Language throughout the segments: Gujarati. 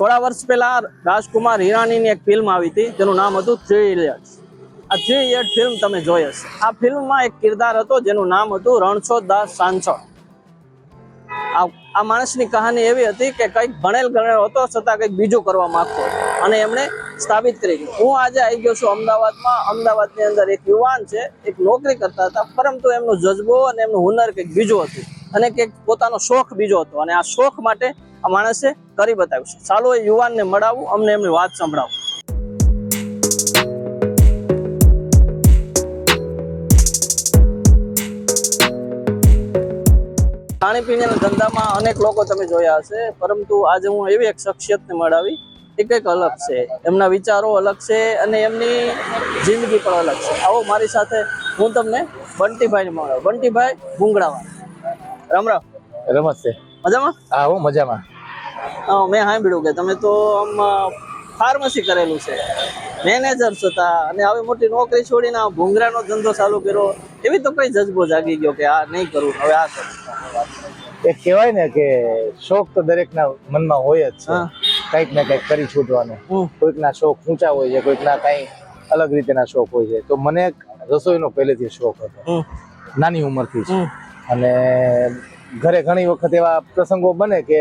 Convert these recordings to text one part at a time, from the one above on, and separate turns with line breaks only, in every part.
થોડા વર્ષ પહેલા રાજકુમાર હિરાણીની એક ફિલ્મ આવી હતી, જેનું નામ હતું થ્રી ઇડિયટ્સ આ થ્રી ઇડિયટ ફિલ્મ તમે જોઈ હશે. આ ફિલ્મમાં એક કિરદાર હતો, જેનું નામ હતું રણછોડ દાસ સાંસળ આ આ માણસની કહાની એવી હતી કે કંઈક ભણેલ ગણેલ હતો, છતાં કંઈક બીજું કરવા માગતો અને એમણે સ્થાપિત કરી. હું આજે આવી ગયો છું અમદાવાદમાં. અમદાવાદની અંદર એક યુવાન છે, એક નોકરી કરતા હતા, પરંતુ એમનો જજ્બો અને એમનું હુનર કંઈક બીજું હતું. અને કંઈક પોતાનો શોખ બીજો હતો. અને આ શોખ માટે આ માણસે કરી બતાવ્યું છે. ચાલો એ યુવાનને મળાવું અમને એમની વાત સંભળાવું. ખાણીપીણીના ધંધામાં અનેક લોકો તમે જોયા હશે પરંતુ આજે હું એવી એક શખ્સિયતને મળાવી એ કંઈક અલગ છે. એમના વિચારો અલગ છે અને એમની જિંદગી પણ અલગ છે. આવો મારી સાથે હું તમને બંટીભાઈને મળ્યો બંટીભાઈ ભૂંગળાવા રામ રામ.
રમત છે
મજામાં?
હા હું મજામાં.
મેં સાંભળ્યું કે તમે તો આમ ફાર્મસી કરેલું છે. મેનેજર હતા અને હવે મોટી નોકરી છોડીને આ ભૂંગરાનો ધંધો ચાલુ કર્યો. એવી તો કઈ જજ્બો જાગી ગયો કે આ નહીં કરું હવે આ કરું.
એ કહેવાય ને કે શોખ તો દરેકના મનમાં હોય જ છે. કંઈક ને કંઈક કરી છૂટવાનો. કોઈકના શોખ ઊંચા હોય છે કોઈકના કંઈ અલગ રીતેના શોખ હોય છે. તો મને રસોઈનો પહેલેથી શોખ હતો. નાની ઉંમરથી જ. અને ઘરે ઘણી વખત એવા પ્રસંગો બને કે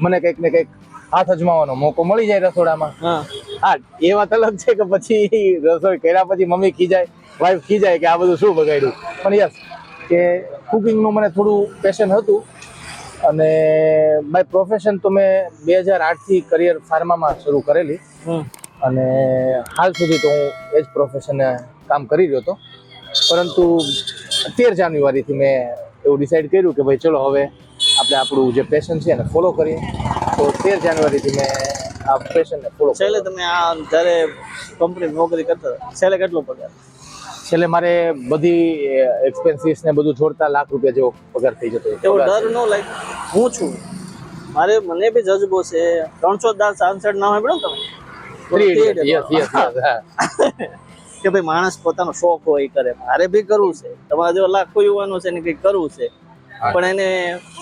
મને કંઈક ને કંઈક હાથ અજમાવવાનો મોકો મળી જાય રસોડામાં.
હા.
હા એ વાત અલગ છે કે પછી રસોઈ કર્યા પછી મમ્મી ખીજાય વાઈફ ખીજાય કે આ બધું શું બગાડ્યું? પણ યસ કે કુકિંગનું મને થોડું પેશન હતું અને બાય પ્રોફેશન તો મેં બે હજાર આઠથી કરિયર ફાર્મામાં શરૂ કરેલી. અને હાલ સુધી તો હું એ જ પ્રોફેશને કામ કરી રહ્યો હતો. પરંતુ તેર જાન્યુઆરીથી મેં એવું ડિસાઈડ કર્યું કે ભાઈ ચલો હવે આપણે આપણું જે પેશન છે એને ફોલો કરીએ. તો તેર જાન્યુઆરીથી મેં આ પેશનને ફોલો
છેલ્લે તમે આ જ્યારે કંપની નોકરી કરતા છેલ્લે કેટલો પગાર?
છેલ્લે મારે બધી એક્સપેન્સીસ ને બધું જોડતા લાખ રૂપિયા જેવો પગાર થઈ જતો.
એવો ડર નો લાઈક હું છું. મારે મને બી જજબો છે. ત્રણસો દાસ સાંસઠ નામ સાંભળ્યો તમે. કે ભાઈ માણસ પોતાનો શોખ હોય એ કરે. મારે બી કરવું છે. તમારા જેવા લાખો યુવાનો છે ને કંઈક કરવું છે. પણ એને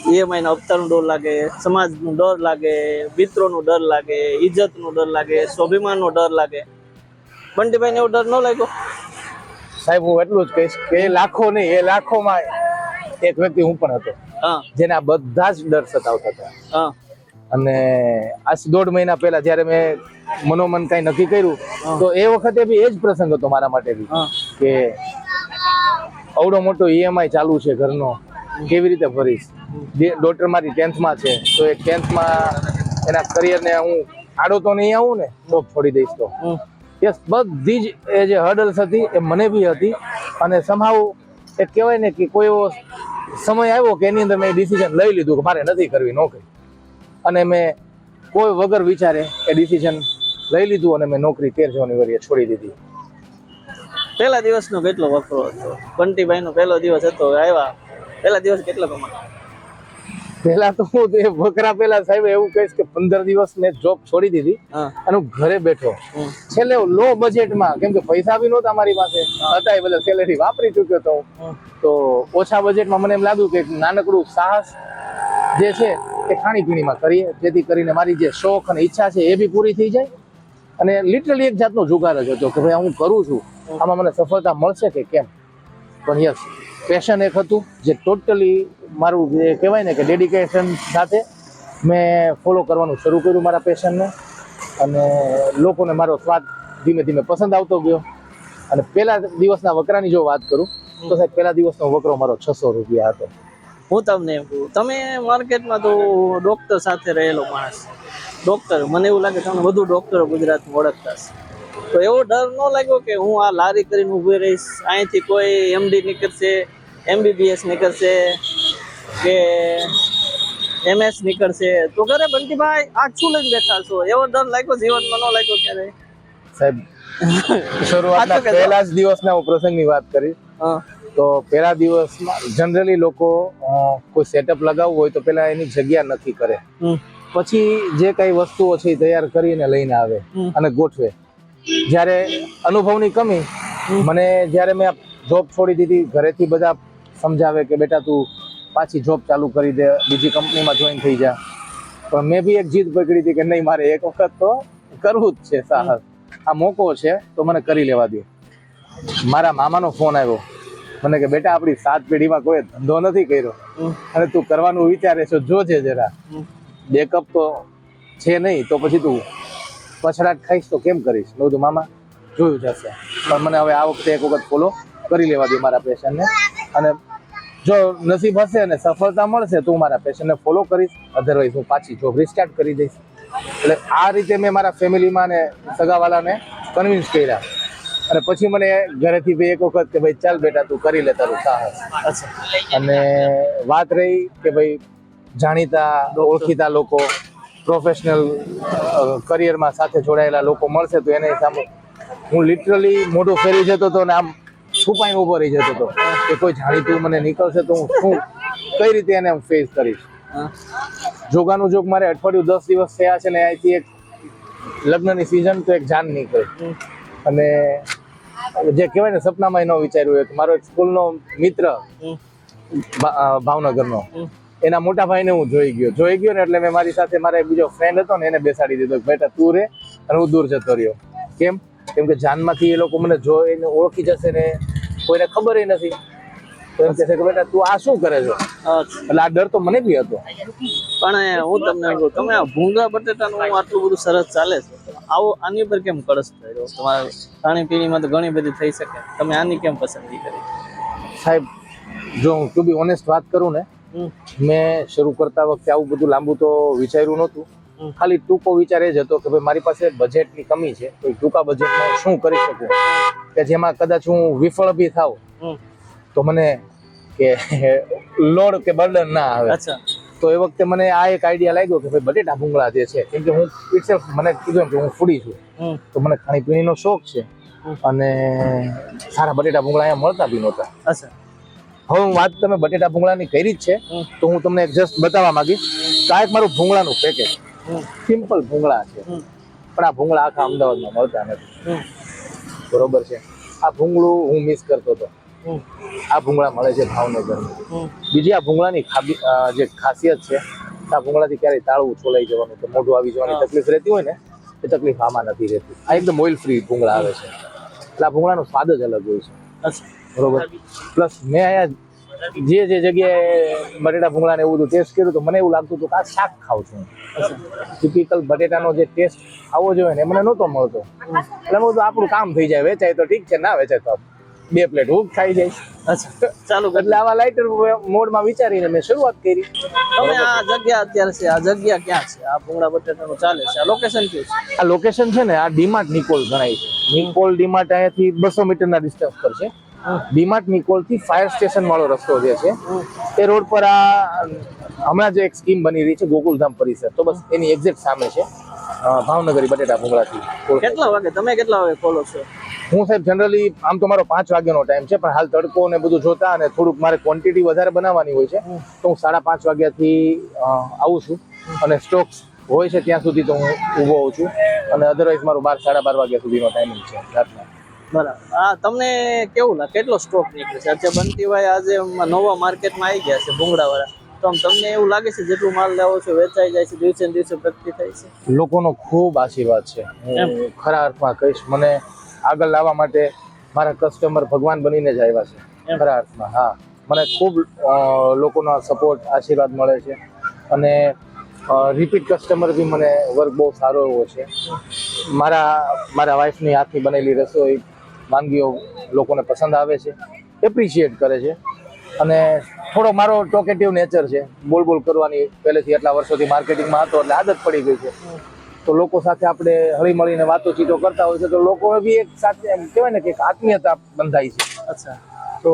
ઈએમઆઈ અવતારનો ડર લાગે સમાજનો ડર લાગે મિત્રોનો ડર લાગે ઇજ્જતનો ડર લાગે સ્વાભિમાનનો ડર લાગે. બંટીભાઈને એવો ડર ન લાગ્યો?
સાહેબ હું એટલું જ કહીશ કે એ લાખો નહીં એ લાખોમાં એક વ્યક્તિ હું પણ હતો
હા.
જેને બધા જ ડર સતાવતા હતા.
હા.
અને આજ દોઢ મહિના પહેલા જ્યારે મેં મનોમન કાંઈ નક્કી કર્યું તો એ વખતે બી એ જ પ્રસંગ હતો મારા માટે બી કે અવડો મોટો ઈએમઆઈ ચાલુ છે ઘરનો કેવી રીતે ભરીશ? ડોટર મારી ટેન્થમાં છે તો એ ટેન્થમાં એના કરિયરને હું આડો તો નહીં આવું ને જોબ છોડી દઈશ તો. યસ બધી જ એ જે હર્ડલ્સ હતી એ મને બી હતી અને સમાવ એ કહેવાય ને કે કોઈ એવો સમય આવ્યો કે એની અંદર મેં ડિસિઝન લઈ લીધું કે મારે નથી કરવી નોકરી. અને મેં કોઈ વગર વિચારે એ ડિસિઝન લઈ લીધું અને મેં નોકરી તેર જાન્યુઆરીએ છોડી દીધી.
પહેલા દિવસનો કેટલો વકરો હતો? બંટીભાઈનો પહેલો દિવસ હતો આવ્યા. પહેલા દિવસ કેટલો કમાયો
પહેલા તો હું તો એ વકરા પહેલા સાહેબ એવું કહીશ કે પંદર દિવસ મેં જોબ છોડી દીધી અને હું ઘરે બેઠો. છેલ્લે લો બજેટમાં કેમ કે પૈસા બી નહોતા મારી પાસે. હતા એ બધા સેલેરી વાપરી ચૂક્યો
તો.
તો ઓછા બજેટમાં મને એમ લાગ્યું કે નાનકડું સાહસ જે છે એ ખાણીપીણીમાં કરીએ જેથી કરીને મારી જે શોખ અને ઈચ્છા છે એ બી પૂરી થઈ જાય. અને લિટરલી એક જાતનો જુગાર જ હતો કે ભાઈ હું કરું છું. આમાં મને સફળતા મળશે કે કેમ? પણ યસ પેશન એક હતું જે ટોટલી મારું જે કહેવાય ને કે ડેડિકેશન સાથે મેં ફોલો કરવાનું શરૂ કર્યું મારા પેશનને અને લોકોને મારો સ્વાદ ધીમે ધીમે પસંદ આવતો ગયો. અને પહેલા દિવસના વકરાની જો વાત કરું, તો સાહેબ પહેલા દિવસનો વકરો મારો છસો રૂપિયા હતો.
હું તમને એમ કહું, તમે માર્કેટમાં તો ડોક્ટર સાથે રહેલો માણસ. ડોક્ટર મને એવું લાગે તમને વધુ ડોક્ટરો ગુજરાતમાં ઓળખતા હશે. તો એવો ડર ન લાગ્યો કે હું આ લારી કરીને ઊભી રહીશ? અહીંથી કોઈ એમડી નીકળશે એમબીબીએસ નીકળશે કે એમએસ નીકળશે? તો ઘરે બંટીભાઈ આ શું લઈને બેઠા છો? એવો ડર લાગ્યો જીવનમાં ન લાગ્યો ક્યારે
સાહેબ શરૂઆતના. પહેલા જ દિવસના હું પ્રસંગની વાત કરીશ.
હા.
તો પહેલા દિવસમાં જનરલી લોકો કોઈ સેટઅપ લગાવવું હોય તો પહેલા એની જગ્યા નક્કી કરે. પછી જે કઈ વસ્તુઓ છે એ તૈયાર કરીને લઈને આવે અને ગોઠવે. જ્યારે અનુભવની કમી મને જ્યારે મેં જોબ છોડી દીધી ઘરેથી બધા સમજાવે કે બેટા તું પાછી જોબ ચાલુ કરી દે બીજી કંપનીમાં જોઈન થઈ જા. પણ મેં બી એક જીદ પકડી હતી કે નહીં મારે એક વખત તો કરવું જ છે સાહસ. આ મોકો છે તો મને કરી લેવા દો. મારા મામાનો ફોન આવ્યો. મને કે બેટા આપણી સાત પેઢીમાં કોઈ ધંધો નથી કર્યો. અને તું કરવાનું વિચારે છે જોજે જરા. બેકઅપ તો છે નહીં તો પછી તું પછડાટ ખાઈશ તો કેમ કરીશ? મેં બધું મામા જોયું જશે પણ મને હવે આ વખતે એક વખત ફોલો કરી લેવા દે મારા પેશન્ટને. અને જો નસીબ હશે અને સફળતા મળશે તો હું મારા પેશન્ટને ફોલો કરીશ. અધરવાઇઝ હું પાછી જોબ રિસ્ટાર્ટ કરી દઈશ. એટલે આ રીતે મેં મારા ફેમિલીમાં ને સગાવાલાને કન્વિન્સ કર્યા. અને પછી મને ઘરેથી ભાઈ એક વખત કે ભાઈ ચાલ બેટા તું કરી લે તારું સાહસ. અને વાત રહી કે ભાઈ જાણીતા ઓળખીતા લોકો પ્રોફેશનલ કરિયરમાં સાથે જોડાયેલા લોકો મળશે તો એને સામે હું લિટરલી મોઢું ફેરી જતો હતો અને આમ છુપાઈ ઊભો રહી જતો હતો કે કોઈ જાણીતું મને નીકળશે તો હું શું, કઈ રીતે એને ફેસ કરીશ જોગાનું જોગ મારે અઠવાડિયું દસ દિવસ થયા છે ને અહીંથી એક લગ્નની સિઝન તો એક જાન નીકળી અને જે કહેવાય ને સપનામાં એનો વિચાર્યું કે મારો એક સ્કૂલનો મિત્ર. ભાવનગરનો. એના મોટા ભાઈને હું જોઈ ગયો. જોઈ ગયો ને એટલે મેં મારી સાથે મારા બીજો ફ્રેન્ડ હતો ને એને બેસાડી દીધો કે બેટા તું રે અને હું દૂર જતો રહ્યો. કેમ? કેમ કે જાનમાંથી એ લોકો મને જોઈને ઓળખી જશે ને કોઈને ખબર નથી. તો એમ કહે કે બેટા તું આ શું કરે છો? એટલે આ ડર તો મને બી હતો.
પણ હું તમને કહું તમે આ ભૂંગા બટેટાનું આટલું બધું સરસ ચાલે છે. આવો આની પર કેમ કળશ થયો તમારે ખાણીપીણીમાં તો ઘણી બધી થઈ શકે. તમે આની કેમ પસંદગી કરી?
સાહેબ જો હું ટુ બી ઓનેસ્ટ વાત કરું ને. મેં શરૂ કરતા વખતે આવું બધું લાંબુ તો વિચાર્યું નહોતું. ખાલી ટૂંકો વિચાર એ જ હતો કે ભાઈ મારી પાસે બજેટની કમી છે. તો ટૂંકા બજેટમાં શું કરી શકું? કે જેમાં કદાચ હું વિફળ બી થાવ તો મને કે લોડ કે બર્ડન ના આવે.
અચ્છા.
તો એ વખતે મને આ એક આઈડિયા લાગ્યો કે ભાઈ બટેટા ભૂંગળા જે છે કેમ કે હું itself મને કીધું કે હું ફૂડી છું. તો મને ખાણીપીણીનો શોખ છે. અને સારા બટેટા ભૂંગળા અહીંયા મળતા બી નહોતા.
અચ્છા.
હવે હું વાત તમે બટેટા ભૂંગળાની કરી જ છે તો હું તમને જસ્ટ બતાવવા માંગીશ. તો આ એક મારું ભૂંગળાનું પેકેજ સિમ્પલ ભૂંગળા છે. પણ આ ભૂંગળા આખા અમદાવાદમાં મળતા નથી. બરોબર છે. આ ભૂંગળું હું મિસ કરતો હતો. આ ભૂંગળા મળે છે ભાવનગરમાં. બીજી આ ભૂંગળાની ખાબી જે ખાસિયત છે આ ભૂંગળાથી ક્યારેય તાળવું છોલાઈ જવાનું કે મોઢું આવી જવાની તકલીફ રહેતી હોય ને એ તકલીફ આમાં નથી રહેતી. આ એકદમ ઓઇલ ફ્રી ભૂંગળા આવે છે. એટલે આ ભૂંગળાનો સ્વાદ જ અલગ હોય છે.
અચ્છા.
બરોબર. પ્લસ મેં અહીંયા જે જે જગ્યાએ બટેટા ભૂંગળા ને એવું બધું ટેસ્ટ કર્યું તો મને એવું લાગતું હતું કે આ શાક ખાઉં છું ટિપિકલ બટેટાનો જે ટેસ્ટ ખાવો જોઈએ ને મને નહોતો મળતો. એટલે બધું આપણું કામ થઈ જાય વેચાય તો ઠીક છે ના વેચાય તો બે પ્લેટ હું ખાઈ જાય.
અચ્છા. ચાલુ
એટલે આવા લાઇટર મોડમાં વિચારીને મેં શરૂઆત કરી.
તમે આ જગ્યા અત્યારે છે આ જગ્યા ક્યાં છે? આ ભૂંગળા બટેટાનું ચાલે છે આ લોકેશન કયું છે?
આ લોકેશન છે ને આ ડીમાર્ટ નિકોલ ગણાય છે. નિકોલ ડીમાર્ટ અહીંયાથી બસો મીટરના ડિસ્ટન્સ પર છે. ડીમાર્ટ નિકોલથી ફાયર સ્ટેશન વાળો રસ્તો જે છે એ રોડ પર આ હમણાં જે એક સ્કીમ બની રહી છે ગોકુલધામ પરિસર. તો બસ એની એક્ઝેક્ટ સામે છે. ભાવનગરી બટેટા ભૂંગળાથી.
કેટલા વાગે? તમે કેટલા વાગે ખોલો છો?
હું સાહેબ જનરલી આમ તો મારો પાંચ વાગ્યાનો ટાઈમ છે પણ હાલ તડકો ને બધું જોતા અને થોડુંક મારે ક્વોન્ટિટી વધારે બનાવવાની હોય છે તો હું સાડા પાંચ વાગ્યાથી આવું છું. અને સ્ટોક હોય છે ત્યાં સુધી તો હું ઊભો હોઉં છું. અને અધરવાઇઝ મારો બાર સાડા બાર વાગ્યા સુધીનો ટાઈમિંગ છે રાતના.
બરાબર. હા તમને કેવું લાગે? કેટલો સ્ટોક નીકળે છે? આજે બનતીભાઈ આજે નવા માર્કેટમાં આવી ગયા છે ભૂંગળાવાળા. તો આમ તમને એવું લાગે છે જેટલું માલ લેવો છે વેચાઈ જાય છે દિવસે દિવસે પ્રગતિ થાય છે?
લોકોનો ખૂબ આશીર્વાદ છે. હું ખરા અર્થમાં કહીશ મને આગળ લાવવા માટે મારા કસ્ટમર ભગવાન બનીને જ આવ્યા છે. ખરા અર્થમાં હા. મને ખૂબ લોકોનો સપોર્ટ આશીર્વાદ મળે છે. અને રિપીટ કસ્ટમર બી મને વર્ક બહુ સારો એવો છે. મારા મારા વાઈફની હાથની બનેલી રસોઈ વાનગીઓ લોકોને પસંદ આવે છે એપ્રિશિએટ કરે છે. અને થોડો મારો ટોકેટિવ નેચર છે બોલ બોલ કરવાની પહેલેથી એટલા વર્ષોથી માર્કેટિંગમાં હતો એટલે આદત પડી ગઈ છે. તો લોકો સાથે આપણે હળી મળીને વાતોચીતો કરતા હોય છે તો લોકો બી એક સાથે એમ કહેવાય ને કે આત્મીયતા બંધાય છે.
અચ્છા.
તો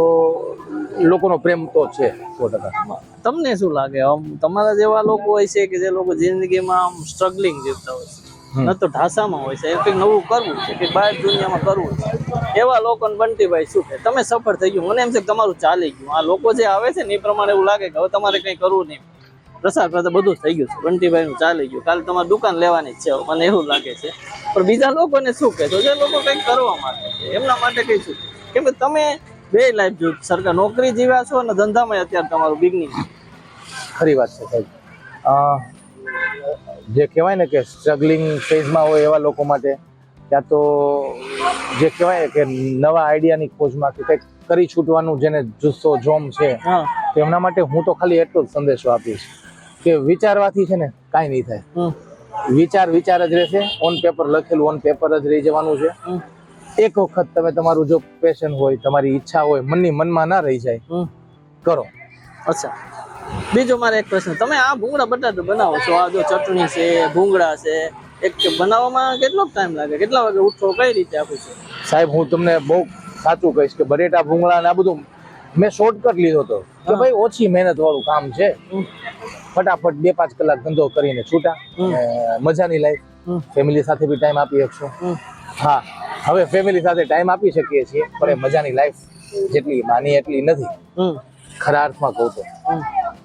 લોકોનો પ્રેમ તો છે સો ટકા.
તમને શું લાગે? આમ તમારા જેવા લોકો હોય છે કે જે લોકો જિંદગીમાં આમ સ્ટ્રગલિંગ જીવતા હોય છે. ન તો ઢાસામાં હોય છે. એ કંઈક નવું કરવું છે કે બહાર દુનિયામાં કરવું છે. એવા લોકોને બંટીભાઈ શું કે તમે સફળ થઈ ગયું. મને એમ છે કે તમારું ચાલી ગયું. આ લોકો જે આવે છે ને એ પ્રમાણે એવું લાગે કે હવે તમારે કંઈ કરવું નહીં. પ્રસાર કરતા બધું થઈ ગયું છે. બંટીભાઈ નું ચાલી ગયું. કાલે તમારે દુકાન લેવાની છે. મને એવું લાગે છે. પણ બીજા લોકોને શું કહેશો? જે લોકો કંઈક કરવા માંગે છે. એમના માટે કઈ શું? કેમ કે તમે બે લાઈફ જો સરકાર નોકરી જીવ્યા છો અને ધંધામાં અત્યારે તમારું બિગનિંગ
ખરી વાત છે સાહેબ. જે કહેવાય ને કે સ્ટ્રગલિંગ ફેઝમાં હોય એવા લોકો માટે ત્યાં તો જે કહેવાય કે નવા આઈડિયાની ખોજમાં કે કંઈક કરી છૂટવાનું જેને જુસ્સો જોમ છે તેમના માટે હું તો ખાલી એટલો જ સંદેશો આપીશ કે વિચારવાથી છે ને કાંઈ નહીં થાય. વિચાર વિચાર જ રહેશે. ઓન પેપર લખેલું ઓન પેપર જ રહી જવાનું છે. એક વખત તમે તમારું જો પેશન હોય તમારી ઈચ્છા હોય મનની મનમાં ના રહી જાય કરો.
અચ્છા. બીજો મારે એક પ્રશ્ન. તમે આ ભૂંગળા બટાટા બનાવો છો? આ જો ચટણી છે ભૂંગળા છે એક બનાવવામાં કેટલો ટાઈમ લાગે? કેટલા વાગે ઉઠો? કઈ રીતે આપું છું?
સાહેબ હું તમને બહુ સાચું કહીશ કે બટેટા ભૂંગળા ને આ બધું મેં શોર્ટકટ લીધો હતો. કે ભાઈ ઓછી મહેનત વાળું કામ છે. ફટાફટ બે પાંચ કલાક ધંધો કરીને છૂટા. મજાની લાઈફ ફેમિલી સાથે બી ટાઈમ આપી શકશો. હા હવે ફેમિલી સાથે ટાઈમ આપી શકીએ છીએ પણ એ મજાની લાઈફ જેટલી માની એટલી નથી. ખરા અર્થમાં કહું તો.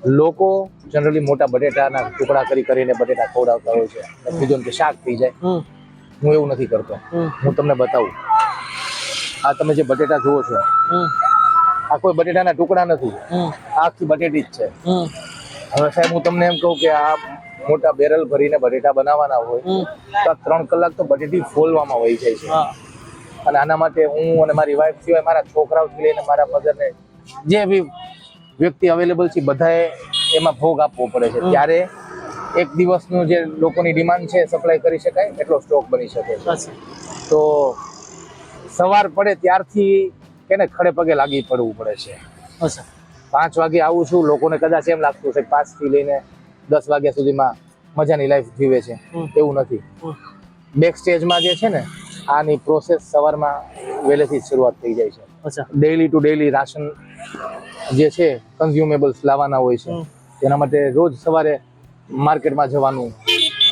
લોકો જનરલી મોટા બટેટાના ટુકડા કરી કરીને બટેટા ખવડાવતા હોય છે. બીજો કે શાક થઈ જાય. હું એવું નથી કરતો. હું તમને બતાવું. આ તમે જે બટેટા જુઓ છો. આ કોઈ બટેટાના ટુકડા નથી. આખી બટેટી જ છે. હવે સાહેબ હું તમને એમ કહું કે આ મોટા બેરલ ભરીને બટેટા બનાવવાના હોય તો આ ત્રણ કલાક તો બટેટી ફોલવામાં વહી જાય છે. અને આના માટે હું અને મારી વાઈફ સિવાય મારા છોકરાઓથી લઈને મારા મધરને જે બી વ્યક્તિ અવેલેબલ છે બધાએ એમાં ભોગ આપવો પડે છે. ત્યારે એક દિવસનું જે લોકોની ડિમાન્ડ છે સપ્લાય કરી શકાય એટલો સ્ટોક બની શકે છે. તો સવાર પડે ત્યારથી કેને ખડે પગે લાગી પડવું પડે છે.
અચ્છા.
પાંચ વાગે આવું છું લોકોને કદાચ એમ લાગતું છે પાંચ પાંચથી લઈને દસ વાગ્યા સુધીમાં મજાની લાઈફ જીવે છે. એવું નથી. બેક સ્ટેજમાં જે છે ને આની પ્રોસેસ સવારમાં વહેલેથી શરૂઆત થઈ જાય છે.
અચ્છા.
ડેઈલી ટુ ડેઈલી રાશન જે છે કન્ઝ્યુમેબલ્સ લાવવાના હોય છે તેના માટે રોજ સવારે માર્કેટમાં જવાનું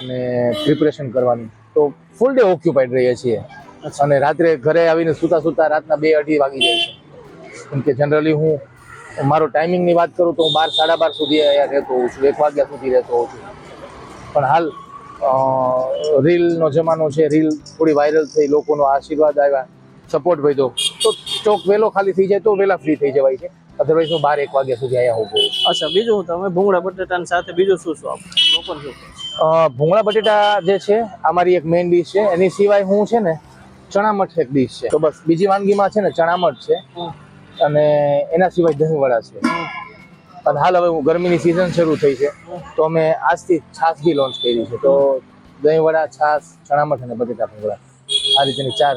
અને પ્રિપરેશન કરવાનું. તો ફૂલ ડે ઓક્યુપાઈડ રહીએ છીએ. અને રાત્રે ઘરે આવીને સૂતા સૂતા રાતના બે અઢી વાગી જાય છે. કેમ કે જનરલી હું મારો ટાઈમિંગની વાત કરું તો હું બાર સાડા બાર સુધી અહીંયા રહેતો હોઉં છું. એક વાગ્યા સુધી રહેતો હોઉં છું. પણ હાલ રીલનો જમાનો છે. રીલ થોડી વાયરલ થઈ લોકોનો આશીર્વાદ આવ્યા સપોર્ટ વધ્યો. તો સ્ટોક વહેલો ખાલી થઈ જાય તો વહેલા ફ્રી થઈ જવાય છે. અધરવાઇઝ હું બાર એક વાગ્યા સુધી અહીંયા ઊભો છું.
અચ્છા બીજું તમે ભૂંગળા બટેટાની સાથે બીજું શું શું આપો લોકોને શું
ભૂંગળા બટેટા જે છે આ મારી એક મેઇન ડીશ છે. એની સિવાય હું છે ને ચણામઠ એક ડિશ છે. તો બસ બીજી વાનગીમાં છે ને ચણામઠ છે. અને એના સિવાય દહીંવડા છે. અને હાલ હવે હું ગરમીની સિઝન શરૂ થઈ છે. તો અમે આજથી છાસ બી લોન્ચ કરી છે. તો દહીંવડા છાશ ચણામઠ અને બટેટા ભૂંગળા. આ રીતેની ચાર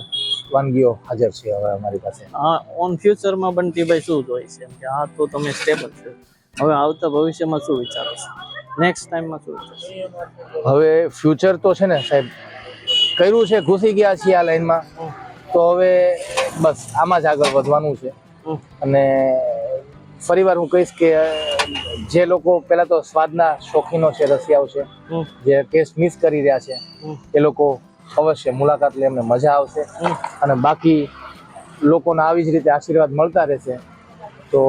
વાનગીઓ હાજર છે હવે અમારી પાસે.
હા ઓન ફ્યુચરમાં બનતી ભાઈ શું જોઈએ છે? કે હા તો તમે સ્ટેબલ છો. હવે આવતા ભવિષ્યમાં શું વિચારો છો? નેક્સ્ટ ટાઈમમાં શું વિચારો
હવે ફ્યુચર તો છે ને સાહેબ કર્યું છે ઘૂસી ગયા છીએ આ લાઈનમાં. તો હવે બસ આમાં જ આગળ વધવાનું છે. અને ફરીવાર હું કહીશ કે જે લોકો પહેલા તો સ્વાદના શોખીનો છે રસિયાઓ છે જે ટેસ્ટ મિસ કરી રહ્યા છે એ લોકો અવશ્ય મુલાકાત લે એમને મજા આવશે. અને બાકી લોકોના આવી જ રીતે આશીર્વાદ મળતા રહેશે. તો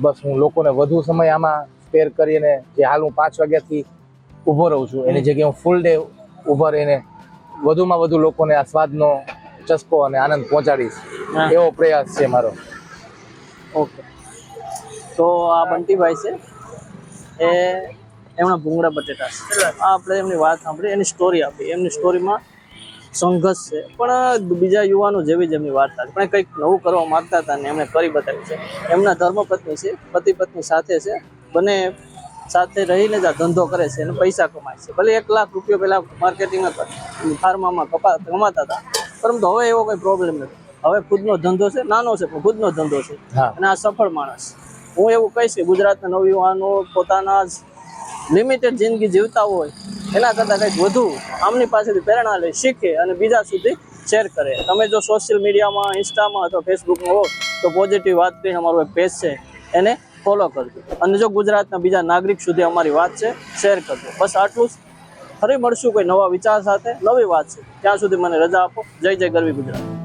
બસ હું લોકોને વધુ સમય આમાં સ્પેર કરીને જે હાલ હું પાંચ વાગ્યાથી ઊભો રહું છું એની જગ્યાએ હું ફૂલ ડે ઊભો રહીને વધુમાં વધુ લોકોને આ સ્વાદનો ચસ્કો અને આનંદ પહોંચાડીશ. એવો પ્રયાસ છે મારો.
ઓકે. તો આ બંટીભાઈ છે. એ એમના ભૂંગળા બટેટા આપણે એમની વાત સાંભળી એની સ્ટોરી આપી. એમની સ્ટોરીમાં સંઘર્ષ છે. પણ બીજા યુવાનો જેવી જ એમની વાર્તા છે. પણ કંઈક નવું કરવા માગતા હતા ને એમણે કરી બતાવ્યું છે. એમના ધર્મપત્ની છે પતિ પત્ની સાથે છે. બંને સાથે રહીને જ આ ધંધો કરે છે અને પૈસા કમાય છે. ભલે એક લાખ રૂપિયો પહેલાં માર્કેટિંગ ફાર્મામાં કપા કમાતા હતા. પરંતુ હવે એવો કોઈ પ્રોબ્લેમ નથી. હવે ખુદનો ધંધો છે નાનો છે પણ ખુદનો ધંધો છે. અને આ સફળ માણસ. હું એવું કહીશ કે ગુજરાતના નવયુવાનો પોતાના જ લિમિટેડ જિંદગી જીવતા હોય એના કરતાં કંઈક વધુ આમની પાસેથી પ્રેરણા લઈ શીખે અને બીજા સુધી શેર કરે. તમે જો સોશિયલ મીડિયામાં ઇન્સ્ટામાં અથવા ફેસબુકમાં હો, તો પોઝિટિવ વાત કરીને અમારું એક પેજ છે, એને ફોલો કરજો. અને જો ગુજરાતના બીજા નાગરિક સુધી અમારી વાત છે શેર કરજો. બસ આટલું જ. ફરી મળશું કોઈ નવા વિચાર સાથે. નવી વાત છે. ત્યાં સુધી મને રજા આપો. જય જય ગરવી ગુજરાત.